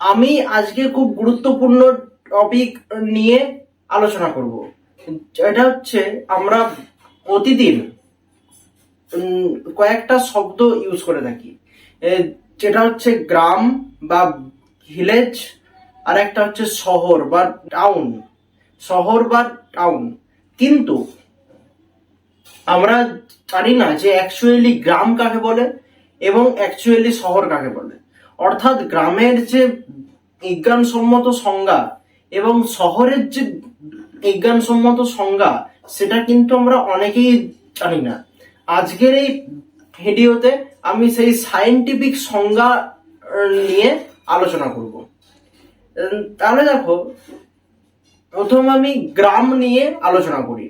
আমি আজকে খুব গুরুত্বপূর্ণ টপিক নিয়ে আলোচনা করব। এটা হচ্ছে আমরা প্রতিদিন কয়েকটা শব্দ ইউজ করে থাকি। যেটা হচ্ছে গ্রাম বা ভিলেজ আর একটা হচ্ছে শহর বা টাউন শহর বা টাউন কিন্তু আমরা জানি না যে অ্যাকচুয়ালি গ্রাম কাকে বলে এবং অ্যাকচুয়ালি শহর কাকে বলে। অর্থাৎ গ্রামের যে বিজ্ঞানসম্মত সংজ্ঞা এবং শহরের যে বিজ্ঞানসম্মত সংজ্ঞা, সেটা কিন্তু আমরা অনেকেই জানি না। আজকের এই ভিডিওতে আমি সেই সায়েন্টিফিক সংজ্ঞা নিয়ে আলোচনা করব। তাহলে দেখো, প্রথম আমি গ্রাম নিয়ে আলোচনা করি।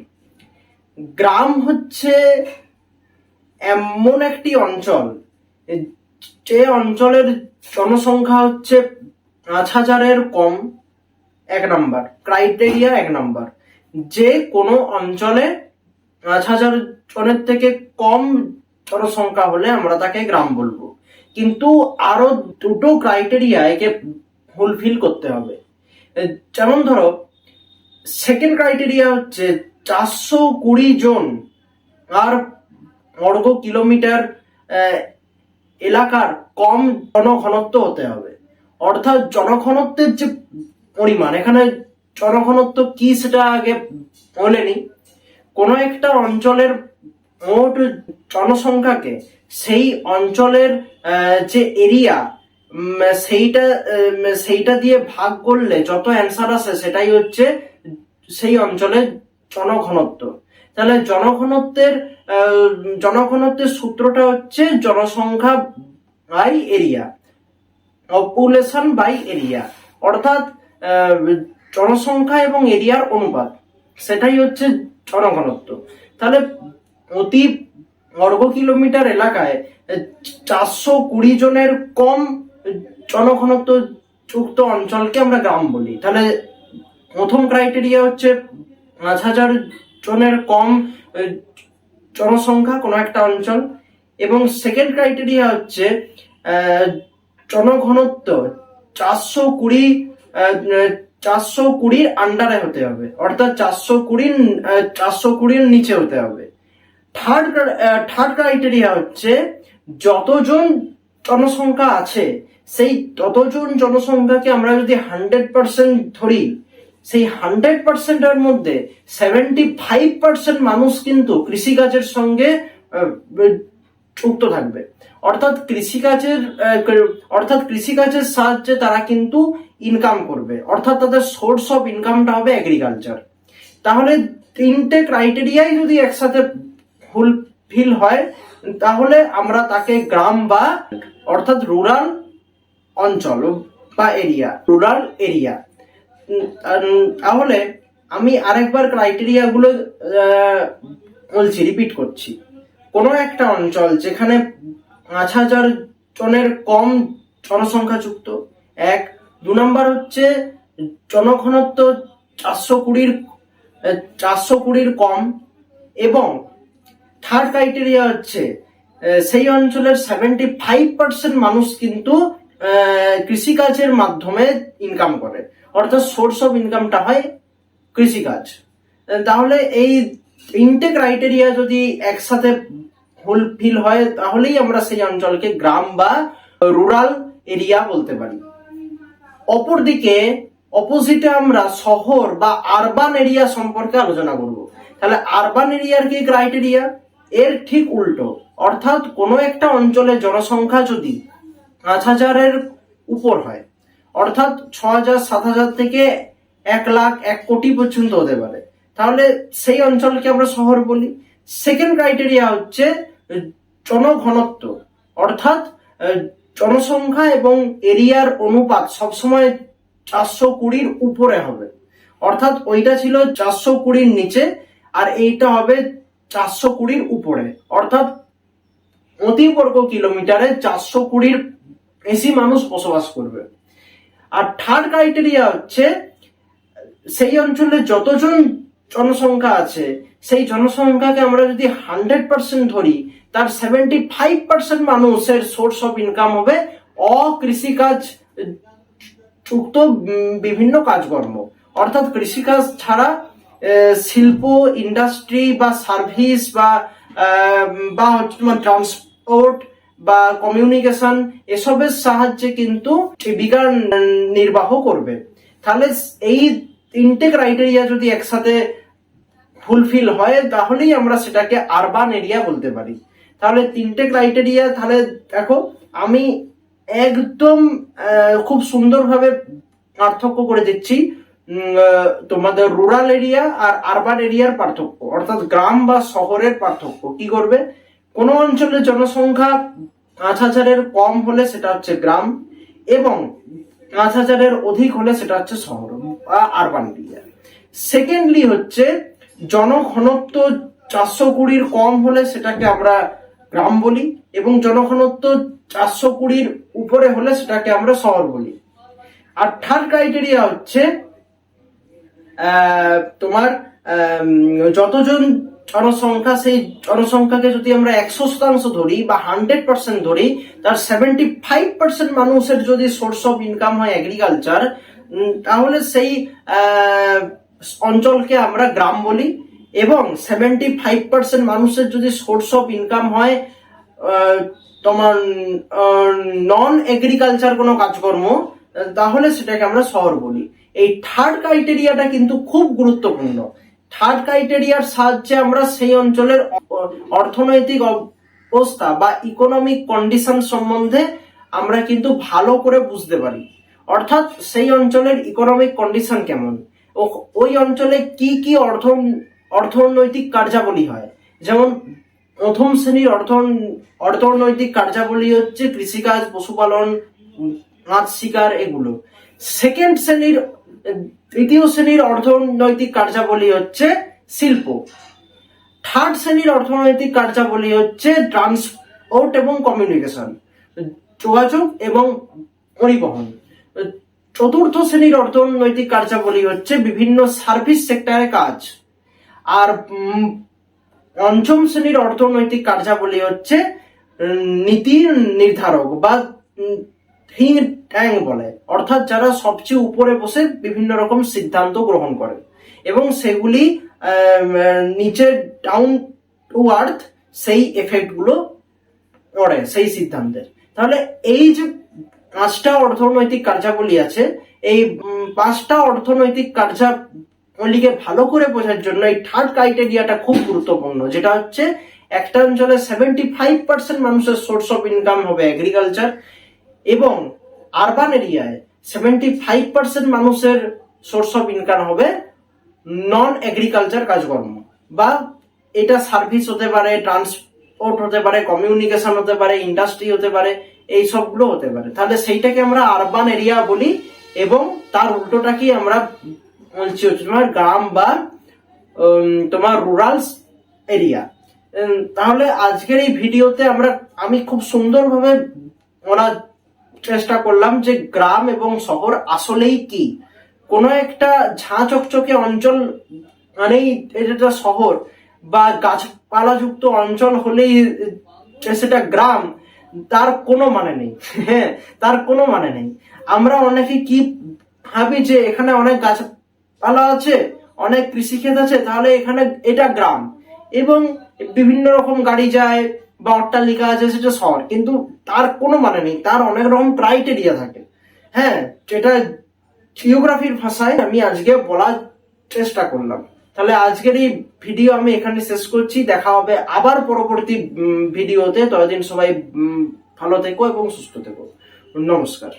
গ্রাম হচ্ছে এমন একটি অঞ্চল যে অঞ্চলের জনসংখ্যা হচ্ছে পাঁচ হাজারের কম, এক নাম্বার। ক্রাইটেরিয়া এক নাম্বার। যে কোনো অঞ্চলে পাঁচ হাজার জনের থেকে কম জনসংখ্যা হলে আমরা তাকে গ্রাম বলব। কিন্তু আরও দুটো ক্রাইটেরিয়া একে ফুলফিল করতে হবে। যেমন ধরো সেকেন্ড ক্রাইটেরিয়া হচ্ছে চারশো কুড়ি জন আর বর্গ কিলোমিটার এলাকার কম জনঘনত্ব হতে হবে। অর্থাৎ জনঘনত্বের যে পরিমাণ, এখানে জনঘনত্ব কি সেটা আগে বলে নি কোনো একটা অঞ্চলের মোট জনসংখ্যাকে সেই অঞ্চলের যে এরিয়া সেইটা সেইটা দিয়ে ভাগ করলে যত অ্যান্সার আসে সেটাই হচ্ছে সেই অঞ্চলের জনঘনত্ব। তাহলে জনঘনত্বের জনঘনত্বের সূত্রটা হচ্ছে জনসংখ্যা by area population by area অর্থাৎ জনসংখ্যা এবং এরিয়ার অনুপাত, সেটাই হচ্ছে জনঘনত্ব। তাহলে প্রতি বর্গ কিলোমিটার এলাকায় চারশো কুড়ি জনের কম জনঘনত্ব যুক্ত অঞ্চলকে আমরা গ্রাম বলি। তাহলে প্রথম ক্রাইটেরিয়া হচ্ছে পাঁচ হাজার জনের কম জনসংখ্যা কোনো একটা অঞ্চল। এবং সেকেন্ড ক্রাইটেরিয়া হচ্ছে জনঘনত্ব। চারশো কুড়ি চারশো কুড়ির আন্ডারে হতে হবে। অর্থাৎ চারশো কুড়ির চারশো কুড়ির নিচে হতে হবে। থার্ড থার্ড ক্রাইটেরিয়া হচ্ছে, যতজন জনসংখ্যা আছে, সেই ততজন জনসংখ্যাকে আমরা যদি হান্ড্রেড পার্সেন্ট ধরি সেই হান্ড্রেড পার্সেন্টের মধ্যে সেভেন্টি ফাইভ পার্সেন্ট মানুষ কিন্তু কৃষিকাজের সঙ্গে যুক্ত থাকবে। অর্থাৎ কৃষিকাজের অর্থাৎ কৃষিকাজের সাহায্যে তারা কিন্তু ইনকাম করবে। অর্থাৎ তাদের সোর্স অফ ইনকামটা হবে এগ্রিকালচার তাহলে তিনটে ক্রাইটেরিয়াই যদি একসাথে ফুলফিল হয়, তাহলে আমরা তাকে গ্রাম বা, অর্থাৎ রুরাল অঞ্চল বা এরিয়া রুরাল এরিয়া তাহলে আমি আরেকবার ক্রাইটেরিয়া গুলো বলছি রিপিট করছি। কোনো একটা অঞ্চল যেখানে পাঁচ হাজার জনের কম জনসংখ্যা যুক্ত, এক, দু নম্বর হচ্ছে জনঘনত্ব চারশো কুড়ির চারশো কুড়ির কম, এবং থার্ড ক্রাইটেরিয়া হচ্ছে সেই অঞ্চলের সেভেন্টি ফাইভ পার্সেন্ট মানুষ কিন্তু কৃষিকাজের মাধ্যমে ইনকাম করে। অর্থাৎ সোর্স অফ ইনকামটা হয় কৃষিকাজ। তাহলে এই তিনটে ক্রাইটেরিয়া যদি একসাথে ফুলফিল হয়, তাহলেই আমরা সেই অঞ্চলকে গ্রাম বা রুরাল এরিয়া বলতে পারি। অপরদিকে অপোজিটে আমরা শহর বা আরবান এরিয়া সম্পর্কে আলোচনা করব। তাহলে আরবান এরিয়ার কি ক্রাইটেরিয়া এর ঠিক উল্টো। অর্থাৎ কোনো একটা অঞ্চলের জনসংখ্যা যদি পাঁচ হাজারের উপর হয় অর্থাৎ ছ হাজার সাত হাজার থেকে এক লাখ এক কোটি পর্যন্ত হতে পারে। তাহলে সেই অঞ্চলকে আমরা শহর বলি। সেকেন্ড ক্রাইটেরিয়া হচ্ছে জনঘনত্ব। অর্থাৎ জনসংখ্যা এবং এরিয়ার অনুপাত সবসময় চারশো কুড়ির উপরে হবে। অর্থাৎ ওইটা ছিল চারশো কুড়ির নিচে, আর এইটা হবে চারশো কুড়ির উপরে। অর্থাৎ প্রতি বর্গ কিলোমিটারে চারশো কুড়ির বেশি মানুষ বসবাস করবে। আর থার্ড ক্রাইটেরিয়া হচ্ছে, সেই অঞ্চলে যতজন জনসংখ্যা আছে, সেই জনসংখ্যাকে আমরা যদি হান্ড্রেড পার্সেন্ট ধরি, তার সেভেন্টি ফাইভ পার্সেন্ট মানুষের সোর্স অফ ইনকাম হবে অকৃষিকাজ যুক্ত বিভিন্ন কাজকর্ম। অর্থাৎ কৃষিকাজ ছাড়া শিল্প ইন্ডাস্ট্রি বা সার্ভিস বা বা ট্রান্সপোর্ট বা কমিউনিকেশন এসবের সাহায্যে কিন্তু জীবিকা নির্বাহ করবে। তাহলে এই তিনটে ক্রাইটেরিয়া যদি একসাথে ফুলফিল হয়, তাহলেই আমরা সেটাকে আরবান এরিয়া বলতে পারি। তাহলে তিনটে ক্রাইটেরিয়া তাহলে দেখো, আমি একদম খুব সুন্দরভাবে পার্থক্য করে দিচ্ছি। তোমাদের রুরাল এরিয়া আর আরবান এরিয়ার পার্থক্য, অর্থাৎ গ্রাম বা শহরের পার্থক্য। কি করবে? কোনো অঞ্চলের জনসংখ্যা পাঁচ হাজারের কম হলে সেটা হচ্ছে গ্রাম এবং পাঁচ হাজারের অধিক হলে সেটা হচ্ছে শহর বা আরবান এরিয়া সেকেন্ডলি হচ্ছে জনঘনত্ব চারশো কুড়ির কম হলে সেটাকে আমরা গ্রাম বলি এবং জনঘনত্ব চারশো কুড়ির উপরে হলে সেটাকে আমরা শহর বলি। আর থার্ড ক্রাইটেরিয়া হচ্ছে তোমার যতজন জনসংখ্যা, সেই জনসংখ্যাকে যদি আমরা একশো শতাংশ ধরি বা হান্ড্রেড পার্সেন্ট ধরি, তার সেভেন্টি ফাইভ পার্সেন্ট মানুষের যদি সোর্স অফ ইনকাম হয় এগ্রিকালচার তাহলে সেই অঞ্চলকে আমরা গ্রাম বলি এবং সেভেন্টি ফাইভ পার্সেন্ট মানুষের যদি সোর্স অফ ইনকাম হয় তোমার নন এগ্রিকালচার কোনো কাজকর্ম, তাহলে সেটাকে আমরা শহর বলি। এই থার্ড ক্রাইটেরিয়াটা কিন্তু খুব গুরুত্বপূর্ণ। থার্ড ক্রাইটেরিয়ার সাহায্যে আমরা সেই অঞ্চলের অর্থনৈতিক অবস্থা বা ইকোনমিক কন্ডিশন সম্বন্ধে আমরা কিন্তু ভালো করে বুঝতে পারি। অর্থাৎ সেই অঞ্চলের ইকোনমিক কন্ডিশন কেমন? ওই অঞ্চলে কি কি অর্থ অর্থনৈতিক কার্যাবলী হয়? যেমন প্রথম শ্রেণির অর্থ অর্থনৈতিক কার্যাবলী হচ্ছে কৃষিকাজ, পশুপালন মাছ শিকার এগুলো। সেকেন্ড শ্রেণির তৃতীয় শ্রেণির অর্থনৈতিক কার্যাবলী হচ্ছে শিল্প। থার্ড শ্রেণির অর্থনৈতিক কার্যাবলী হচ্ছে ট্রান্সপোর্ট এবং কমিউনিকেশন যোগাযোগ এবং পরিবহন। চতুর্থ শ্রেণির অর্থনৈতিক কার্যাবলী হচ্ছে বিভিন্ন সার্ভিস সেক্টরে কাজ। আর পঞ্চম শ্রেণির অর্থনৈতিক কার্যাবলী হচ্ছে উম, নীতি নির্ধারক বা থিঙ্ক ট্যাঙ্ক বলে। অর্থাৎ যারা সবচেয়ে উপরে বসে বিভিন্ন রকম সিদ্ধান্ত গ্রহণ করে। এবং সেগুলি আম, নিচে ডাউন টু আর্থ সেই এফেক্টগুলো পড়ে সেই সিদ্ধান্তের। তাহলে এই যে পাঁচটা অর্থনৈতিক কার্যাবলী আছে এই পাঁচটা অর্থনৈতিক কার্যাবলীকে ভালো করে বোঝার জন্য এই থার্ড ক্রাইটেরিয়াটা খুব গুরুত্বপূর্ণ। যেটা হচ্ছে একটা অঞ্চলে সেভেন্টি ফাইভ পার্সেন্ট মানুষের সোর্স অফ ইনকাম হবে এগ্রিকালচার এবং আরবান এরিয়ায় সেভেন্টি ফাইভ পার্সেন্ট মানুষের সোর্স অফ ইনকাম হবে নন এগ্রিকালচার কাজকর্ম বা এটা সার্ভিস হতে পারে ট্রান্সপোর্ট হতে পারে কমিউনিকেশন হতে পারে ইন্ডাস্ট্রি হতে পারে এই সবগুলো হতে পারে। তাহলে সেইটাকে আমরা আরবান এরিয়া বলি এবং তার উল্টোটাকেই আমরা বলছি তোমার গ্রাম বা তোমার রুরাল এরিয়া তাহলে আজকের এই ভিডিওতে আমরা, আমি খুব সুন্দরভাবে বলার চেষ্টা করলাম যে গ্রাম এবং শহর আসলেই কি। কোনো একটা ঝাঁ চকচকে অঞ্চল মানেই এটা শহর বা গাছপালাযুক্ত অঞ্চল হলেই সেটা গ্রাম, তার কোনো মানে নেই। হ্যাঁ তার কোনো মানে নেই। আমরা অনেকে কি ভাবি যে এখানে অনেক গাছপালা আছে, অনেক কৃষিক্ষেত আছে, তাহলে এখানে এটা গ্রাম। এবং বিভিন্ন রকম গাড়ি যায় বা অট্টালিকা আছে সেটা শহর কিন্তু তার কোনো মানে নেই, তার অনেক রকম ক্রাইটেরিয়া থাকে। হ্যাঁ যেটা জিওগ্রাফির ভাষায় আমি আজকে বলার চেষ্টা করলাম। তাহলে আজকের এই ভিডিও আমি এখানে শেষ করছি, দেখা হবে আবার পরবর্তী ভিডিওতে ততদিন সবাই ভালো থেকো এবং সুস্থ থেকো। নমস্কার।